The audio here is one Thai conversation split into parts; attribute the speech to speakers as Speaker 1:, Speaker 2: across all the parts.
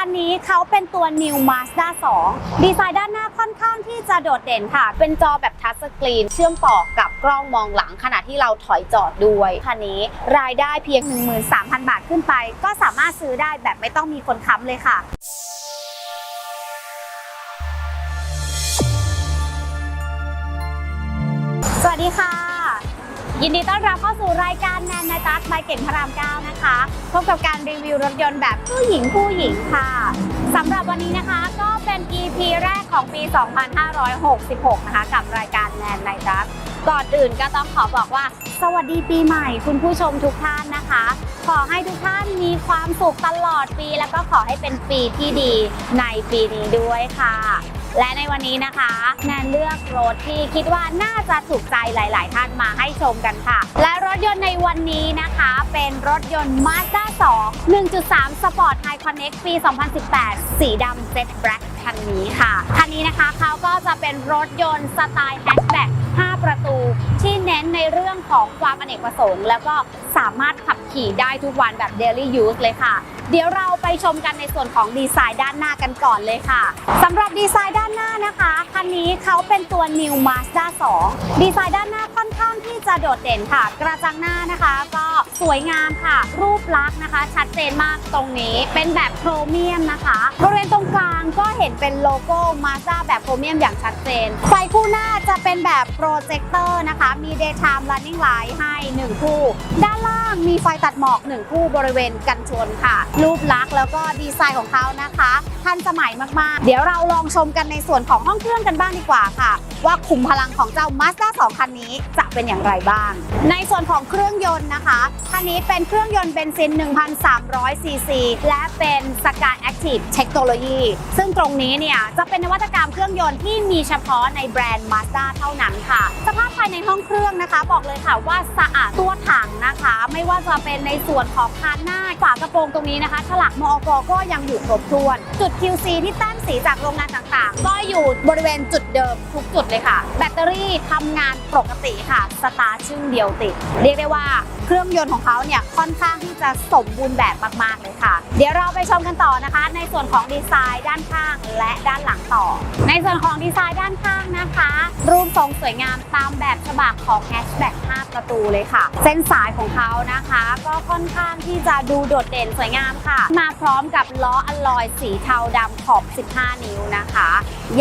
Speaker 1: คันนี้เขาเป็นตัว New Mazda 2 ดีไซน์ด้านหน้าค่อนข้างที่จะโดดเด่นค่ะ เป็นจอแบบทัชสกรีน เชื่อมต่อกับกล้องมองหลังขณะที่เราถอยจอดด้วย คันนี้รายได้เพียง 13,000 บาทขึ้นไป ก็สามารถซื้อได้แบบไม่ต้องมีคนค้ำเลยค่ะสวัสดีค่ะ ยินดีต้อนรับเข้าสู่รายการแนนนาจัดบายเก่งพระราม9นะคะพบกับการรีวิวรถยนต์แบบผู้หญิงผู้หญิงค่ะสำหรับวันนี้นะคะก็เป็น EP แรกของปี 2566 นะคะ กับรายการแนนนาจัดก่อนอื่นก็ต้องขอบอกว่า สวัสดีปีใหม่คุณผู้ชมทุกท่านนะคะ ขอให้ทุกท่านมีความสุขตลอดปี แล้วก็ขอให้เป็นปีที่ดีในปีนี้ด้วยค่ะ และในวันนี้นะคะแนนเลือกรถที่คิดว่าน่าจะถูกใจหลาย ๆ ท่านมาให้ชมกันค่ะ และรถยนต์ในวันนี้นะคะ เป็นรถยนต์ Mazda 2 1.3 Sport High Connect ปี 2018 สีดำ Jet Black คันนี้ค่ะ คันนี้นะคะเขาก็จะเป็นรถยนต์สไตล์แฮชแบ็ก5ประตู ที่เน้นในเรื่องของความอเนกประสงค์ แล้วก็ สามารถขับขี่ได้ทุกวันแบบ daily use เลยค่ะ เดี๋ยวเราไปชมกันในส่วนของดีไซน์ด้านหน้ากันก่อนเลยค่ะสำหรับดีไซน์ด้านหน้านะคะคันนี้เขาเป็นตัว New Mazda 2 ดีไซน์ด้านหน้าค่อนข้างที่จะโดดเด่นค่ะ กระจังหน้านะคะ ก็สวยงามค่ะ รูปลักษณ์นะคะ ชัดเจนมากตรงนี้เป็นแบบโครเมียมนะคะบริเวณตรงกลางก็เห็นเป็นโลโก้ Mazda แบบโครเมียมอย่างชัดเจน ไฟคู่หน้าจะเป็นแบบโปรเจคเตอร์นะคะ มี daytime running light ให้ 1 คู่ ด้านล่าง มีไฟตัดหมอก1คู่บริเวณกันชนค่ะ รูปลักษณ์แล้วก็ดีไซน์ของเขานะคะ ทันสมัยมากๆ เดี๋ยวเราลองชมกันในส่วนของห้องเครื่องกันบ้างดีกว่าค่ะ ว่าขุมพลังของเจ้า Mazda 2 คันนี้จะเป็นอย่างไรบ้าง ในส่วนของเครื่องยนต์นะคะคันนี้เป็นเครื่องยนต์เบนซิน 1,300 ซีซี และเป็น Sky Active Technology ซึ่งตรงนี้เนี่ยจะเป็นนวัตกรรมเครื่องยนต์ที่มีเฉพาะในแบรนด์ Mazda เท่านั้นค่ะ สภาพภายในห้องเครื่องนะคะ บอกเลยค่ะว่าสะอาดตัวถังนะคะไไม่ว่าจะเป็นในส่วนของคานหน้าฝากระโปรงตรงนี้นะคะฉลากมอกก็ยังอยู่ครบถ้วน จุด QC ที่แต้มสีจากโรงงานต่างๆ ก็อยู่บริเวณจุดเดิมทุกจุดเลยค่ะ แบตเตอรี่ทำงานปกติค่ะสตาร์ทชึ่งเดียวติด เรียกได้ว่าเครื่องยนต์ของเขาเนี่ยค่อนข้างที่จะสมบูรณ์แบบมากๆเลยค่ะ เดี๋ยวเราไปชมกันต่อนะคะ ในส่วนของดีไซน์ด้านข้างและด้านหลังต่อ ในส่วนของดีไซน์ด้านข้างนะคะ รงสวยงามตามแบบฉบับของแฮชแบ็ก5ประตูเลยค่ะ เส้นสายของเขานะคะ ก็ค่อนข้างที่จะดูโดดเด่นสวยงามค่ะ มาพร้อมกับล้ออลลอยสีเทาดำขอบ 15 นิ้วนะคะ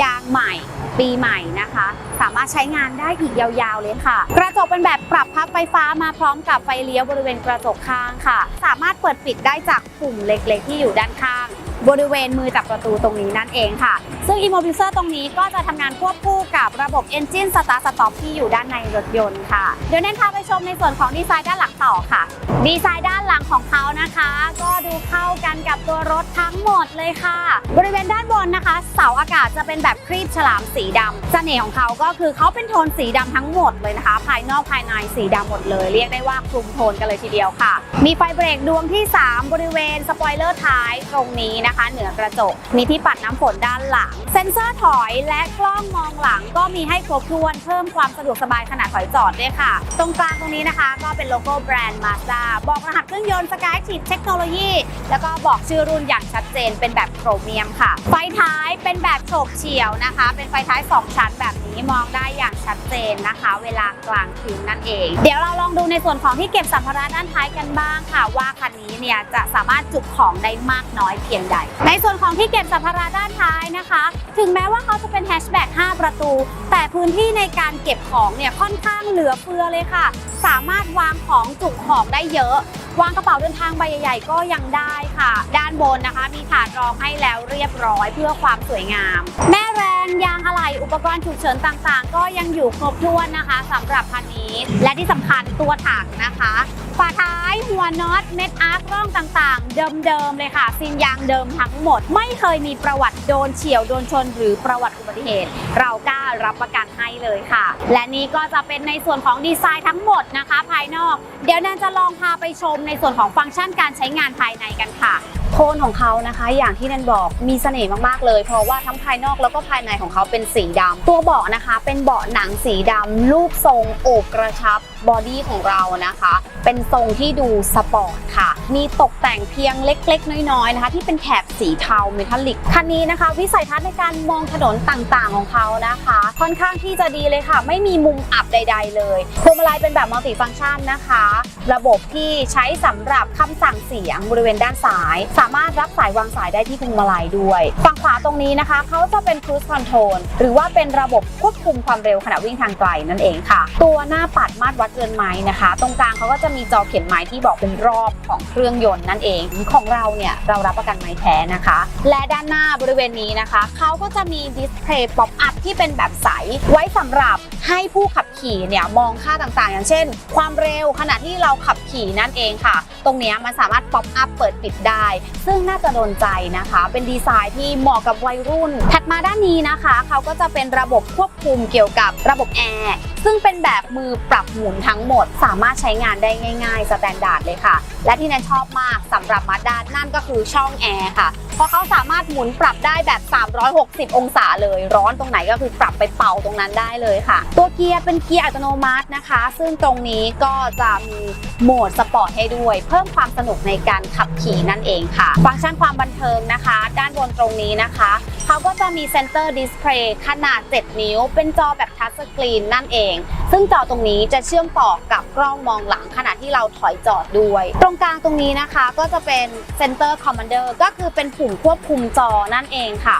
Speaker 1: ยางใหม่ปีใหม่นะคะ สามารถใช้งานได้อีกยาวๆเลยค่ะ กระจกเป็นแบบปรับพับไฟฟ้ามาพร้อมกับไฟเลี้ยวบริเวณกระจกข้างค่ะ สามารถเปิดปิดได้จากปุ่มเล็กๆ ที่อยู่ด้านข้าง บริเวณมือจับประตูตรงนี้นั่นเองค่ะ ซึ่ง Immobilizer ตรงนี้ก็จะทำงานควบคู่กับระบบ Engine Start Stop ที่อยู่ด้านในรถยนต์ค่ะ เดี๋ยวเน้นพาไปชมในส่วนของดีไซน์ด้านหลังต่อค่ะ ดีไซน์ด้านหลังของเขานะคะ ก็ดูเข้ากันกับตัวรถทั้งหมดเลยค่ะ บริเวณด้านบนนะคะ เสาอากาศจะเป็นแบบครีบฉลามสีดำเสน่ห์ของเขาก็คือเขาเป็นโทนสีดำทั้งหมดเลยนะคะ ภายนอกภายในสีดำหมดเลย เรียกได้ว่าคลุมโทนกันเลยทีเดียวค่ะ มีไฟเบรกดวงที่ 3 บริเวณสปอยเลอร์ท้ายตรงนี้นะคะ เหนือกระจกมีที่ปัดน้ำฝนด้านหลังเซ็นเซอร์ถอยและกล้องมองหลังก็มีให้ครบถ้วนเพิ่มความสะดวกสบายขณะถอยจอดด้วยค่ะ ตรงกลางตรงนี้นะคะ ก็เป็นโลโก้แบรนด์มาสด้าบอกรหัสเครื่องยนต์สกายชีพเทคโนโลยี แล้วก็บอกชื่อรุ่นอย่างชัดเจนเป็นแบบโครเมียมค่ะ ไฟท้ายเป็นแบบโฉบเฉียวนะคะ เป็นไฟท้าย 2 ชั้นแบบนี้มองได้อย่างชัดเจนนะคะ เวลากลางคืนนั่นเอง เดี๋ยวเราลองดูในส่วนของที่เก็บสัมภาระด้านท้ายกันบ้างค่ะ ว่าคันนี้เนี่ยจะสามารถจุของได้มากน้อยเพียงใด ในส่วนของที่เก็บสัมภาระด้านท้ายนะคะ ถึงแม้ว่าเขาจะเป็นแฮชแบ็ก5ประตู แต่พื้นที่ในการเก็บของเนี่ยค่อนข้างเหลือเฟือเลยค่ะสามารถวางของจุกของได้เยอะ วางกระเป๋าเดินทางใบใหญ่ๆก็ยังได้ค่ะ ด้านบนนะคะ มีถาดรองให้แล้วเรียบร้อยเพื่อความสวยงาม แม่แรงยา อุปกรณ์ฉุกเฉินต่างๆ ก็ยังอยู่ครบถ้วนนะคะสำหรับคันนี้ และที่สำคัญตัวถังนะคะฝาท้ายหัวน็อตเม็ดอาร์คร่องต่างๆ เดิมๆเลยค่ะซินยางเดิมทั้งหมด ไม่เคยมีประวัติโดนเฉียวโดนชน หรือประวัติอุบัติเหตุ เรากล้ารับประกันให้เลยค่ะ และนี่ก็จะเป็นในส่วนของดีไซน์ทั้งหมดนะคะ ภายนอก เดี๋ยวแนนจะลองพาไปชมในส่วนของฟังก์ชันการใช้งานภายในกันค่ะ โทนของเขานะคะ อย่างที่แนนบอกมีเสน่ห์มากๆเลย เพราะว่าทั้งภายนอกแล้วก็ภายในของเขาเป็นสีดำตัวเบาะนะคะ เป็นเบาะหนังสีดำรูปทรงโอบกระชับบอดี้ของเรานะคะ เป็นทรงที่ดูสปอร์ตค่ะ มีตกแต่งเพียงเล็กๆ น้อยๆนะคะ ที่เป็นแถบสีเทาเมทัลลิกคันนี้นะคะ วิสัยทัศน์ในการมองถนนต่างๆของเขานะคะ ค่อนข้างที่จะดีเลยค่ะ ไม่มีมุมอับใด ๆ เลยพวงมาลัยเป็นแบบมัลติฟังก์ชันนะคะ ระบบที่ใช้สำหรับคำสั่งเสียงบริเวณด้านซ้าย สามารถรับสายวางสายได้ที่พวงมาลัยด้วย ฝั่งขวาตรงนี้นะคะเขาจะเป็น cruise control หรือว่าเป็นระบบควบคุมความเร็วขณะวิ่งทางไกลนั่นเองค่ะ ตัวหน้าปัดมาตรวัดเรือนไม้นะคะ ตรงกลางเขาก็จะมีจอเขียนไม้ที่บอกเป็นรอบของเครื่องยนต์นั่นเอง ของเราเนี่ยเรารับประกันไม้แท้นะคะ และด้านหน้าบริเวณนี้นะคะเขาก็จะมีดิสเพลย์ป๊อปอัพที่เป็นแบบใสไว้สำหรับ ให้ผู้ขับขี่เนี่ยมองค่าต่างๆ อย่างเช่น ความเร็วขณะที่เราขับขี่นั่นเองค่ะ ตรงนี้มันสามารถป๊อปอัพเปิดปิดได้ ซึ่งน่าจะโดนใจนะคะ เป็นดีไซน์ที่เหมาะกับวัยรุ่น ถัดมาด้านนี้นะคะ เขาก็จะเป็นระบบควบคุมเกี่ยวกับระบบแอร์ซึ่งเป็นแบบมือปรับหมุนทั้งหมด สามารถใช้งานได้ง่ายๆสแตนดาร์ดเลยค่ะ และที่แนนชอบมากสำหรับมาด้านนั่นก็คือช่องแอร์ค่ะ เพราะเขาสามารถหมุนปรับได้แบบ 360 องศาเลย ร้อนตรงไหนก็คือปรับไปเป่าตรงนั้นได้เลยค่ะ ตัวเกียร์เป็นเกียร์อัตโนมัตินะคะ ซึ่งตรงนี้ก็จะมีโหมดสปอร์ตให้ด้วย เพิ่มความสนุกในการขับขี่นั่นเองค่ะ ฟังก์ชันความบันเทิงนะคะ ด้านบนตรงนี้นะคะ เขาก็จะมีเซนเตอร์ดิสเพลย์ขนาด 7 นิ้ว เป็นจอแบบทัชสกรีนนั่นเอง ซึ่งจอตรงนี้จะเชื่อมต่อกับกล้องมองหลังขณะที่เราถอยจอดด้วย ตรงกลางตรงนี้นะคะก็จะเป็นเซนเตอร์คอมมานเดอร์ก็คือเป็นปุ่มควบคุมจอนั่นเองค่ะ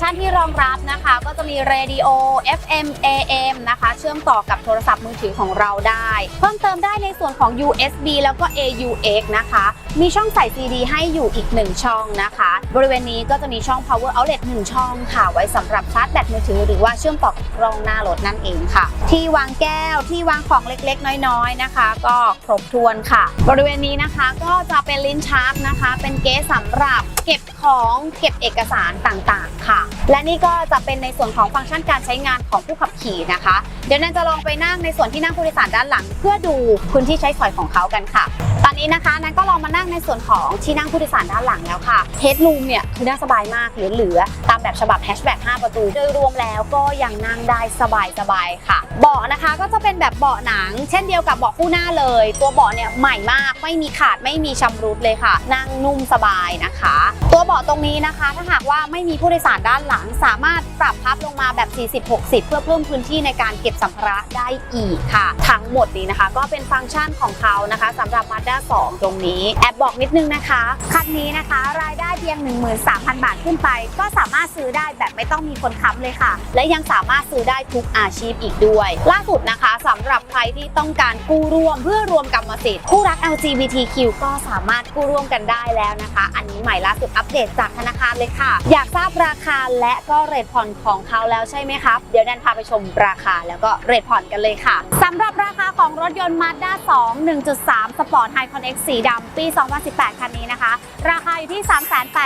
Speaker 1: ชันที่รองรับนะคะ ก็จะมีเรดิโอ FM AM นะคะ เชื่อมต่อกับโทรศัพท์มือถือของเราได้ เพิ่มเติมได้ในส่วนของ USB แล้วก็ AUX นะคะ มีช่องใส่ CD ให้อยู่อีก 1 ช่องนะคะ บริเวณนี้ก็จะมีช่อง power outlet 1 ช่องค่ะ ไว้สำหรับชาร์จแบตมือถือ หรือว่าเชื่อมต่อกับกล้องหน้ารถนั่นเองค่ะ ที่วางแก้วที่วางของเล็กๆ น้อยๆนะคะ ก็ครบถ้วนค่ะ บริเวณนี้นะคะก็จะเป็นลิ้นชักนะคะ เป็นเก๊สำหรับเก็บของเก็บเอกสารต่างๆ ค่ะและนี่ก็จะเป็นในส่วนของฟังก์ชันการใช้งานของผู้ขับขี่นะคะ เดี๋ยวนันจะลองไปนั่งในส่วนที่นั่งผู้โดยสารด้านหลัง เพื่อดูพื้นที่ใช้สอยของเขากันค่ะ ตอนนี้นะคะนันก็ลองมานั่งในส่วนของที่นั่งผู้โดยสารด้านหลังแล้วค่ะเฮดรูมเนี่ยคือน่าสบายมากเหลือๆตามแบบฉบับแฮชแบ็ก5ประตู โดยรวมแล้วก็ยังนั่งได้สบายๆค่ะ เบาะนะคะก็จะเป็นแบบเบาะหนัง เช่นเดียวกับเบาะคู่หน้าเลย ตัวเบาะเนี่ยใหม่มากไม่มีขาดไม่มีชำรุดเลยค่ะ นั่งนุ่มสบายนะคะ เบาะตรงนี้นะคะ ถ้าหากว่าไม่มีผู้โดยสารด้านหลังสามารถ ปรับพับลงมาแบบ 40-60 เพื่อเพิ่มพื้นที่ในการเก็บสัมภาระได้อีกค่ะ ทั้งหมดนี้นะคะ ก็เป็นฟังก์ชันของเขานะคะสำหรับ Mazda 2 ตรงนี้ แอบบอกนิดนึงนะคะ คันนี้นะคะ รายได้เพียง 13,000 บาทขึ้นไป ก็สามารถซื้อได้แบบไม่ต้องมีคนค้ำเลยค่ะ และยังสามารถซื้อได้ทุกอาชีพอีกด้วย ล่าสุดนะคะสำหรับใครที่ต้องการกู้ร่วม เพื่อรวมกรรมสิทธิ์คู่รัก LGBTQ ก็สามารถกู้ร่วมกันได้แล้วนะคะ อันนี้ใหม่ล่าสุดอัปเดตจากธนาคารเลยค่ะ อยากทราบราคาและก็เรทผ่อนของเขาแล้วใช่ไหมครับ เดี๋ยวแนนพาไปชมราคาแล้วก็เรทผ่อนกันเลยค่ะสำหรับราคาของรถยนต์ Mazda 2 1.3 Sport High Connect สีดำปี 2018 คันนี้นะคะ ราคาอยู่ที่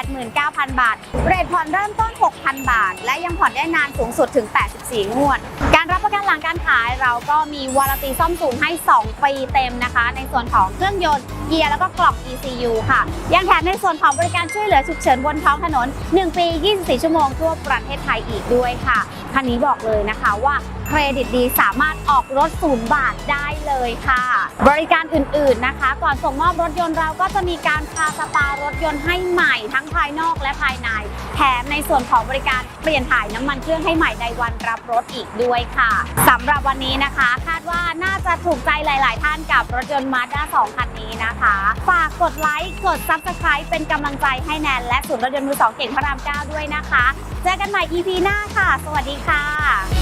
Speaker 1: 389,000 บาท เรทผ่อนเริ่มต้น 6,000 บาท และยังผ่อนได้นานสูงสุดถึง 84 งวด การรับประกันหลังการขายเราก็มีวารันตีซ่อมศูนย์ให้ 2 ปีเต็มนะคะ ในส่วนของเครื่องยนต์เกียร์แล้วก็กล่อง ECU ค่ะ ยังแถมในส่วนของบริการช่วยเหลือฉุกเฉินบนท้องถนน 1 ปี 24 ชั่วโมงทั่วประเทศไทยอีกด้วยค่ะคันนี้บอกเลยนะคะว่า เครดิตดีสามารถออกรถศูนย์บาทได้เลยค่ะ บริการอื่นๆนะคะ ก่อนส่งมอบรถยนต์เราก็จะมีการพาสปารถยนต์ให้ใหม่ทั้งภายนอกและภายใน แถมในส่วนของบริการเปลี่ยนถ่ายน้ำมันเครื่องให้ใหม่ในวันรับรถอีกด้วยค่ะสำหรับวันนี้นะคะ คาดว่าน่าจะถูกใจหลาย ๆ ท่านกับรถยนต์ Mazda 2 คันนี้นะคะ ฝากกดไลค์กด Subscribe เป็นกำลังใจให้แนนและศูนย์รถยนต์มือสองเก่งพระราม9ด้วยนะคะ เจอกันใหม่ EP หน้าค่ะ สวัสดีค่ะ